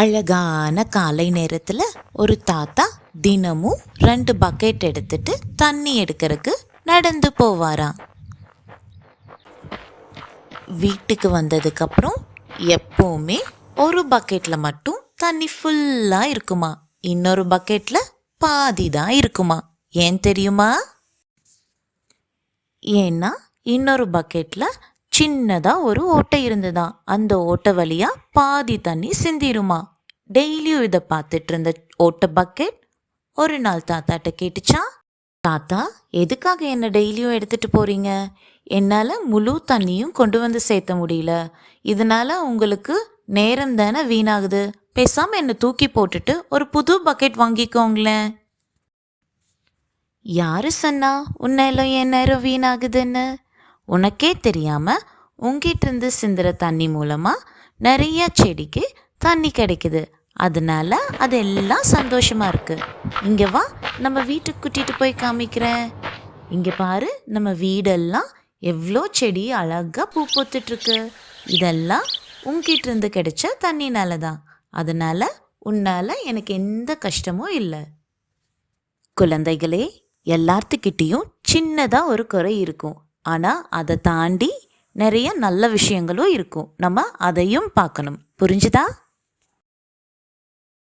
அழகான காலை நேரத்தில் ஒரு தாத்தா தினமும் ரெண்டு பக்கெட் எடுத்துட்டு தண்ணி எடுக்கிறதுக்கு நடந்து போவாராம். வீட்டுக்கு வந்ததுக்கப்புறம் எப்போவுமே ஒரு பக்கெட்டில் மட்டும் தண்ணி ஃபுல்லாக இருக்குமா? இன்னொரு பக்கெட்டில் பாதி தான் இருக்குமா? ஏன் தெரியுமா? ஏன்னா இன்னொரு பக்கெட்டில் சின்னதாக ஒரு ஓட்டை இருந்ததா? அந்த ஓட்டை வழியாக பாதி தண்ணி சிந்திருமா? டெய்லியும் இதை பார்த்துட்டு இருந்த ஓட்டை பக்கெட் ஒரு நாள் தாத்தாட்ட கேட்டுச்சா? தாத்தா எதுக்காக என்ன டெய்லியும் எடுத்துட்டு போறீங்க? என்னால் முழு தண்ணியும் கொண்டு வந்து சேர்த்த முடியல. இதனால உங்களுக்கு நேரம் தானே வீணாகுது. பேசாம என்னை தூக்கி போட்டுட்டு ஒரு புது பக்கெட் வாங்கிக்கோங்களேன். யாரு சொன்னா உன்னால என் நேரம் வீணாகுதுன்னு? உனக்கே தெரியாமல் உங்ககிட்ட இருந்து சிந்துற தண்ணி மூலமாக நிறைய செடிக்கு தண்ணி கிடைக்குது. அதனால அதெல்லாம் சந்தோஷமாக இருக்குது இங்கே வா நம்ம வீட்டுக்கு கூட்டிகிட்டு போய் காமிக்கிறேன். இங்கே பாரு நம்ம வீடெல்லாம் எவ்வளோ செடி அழகாக பூ பூத்துட்ருக்கு இதெல்லாம் உங்ககிட்ட இருந்து கிடைச்ச தண்ணினால தான். அதனால் உன்னால் எனக்கு எந்த கஷ்டமும் இல்லை. குழந்தைகளே எல்லாத்துக்கிட்டேயும் சின்னதாக ஒரு குறை இருக்கும். ஆனால் அதை தாண்டி நிறைய நல்ல விஷயங்களும் இருக்கும். நம்ம அதையும் பார்க்கணும். புரிஞ்சுதா?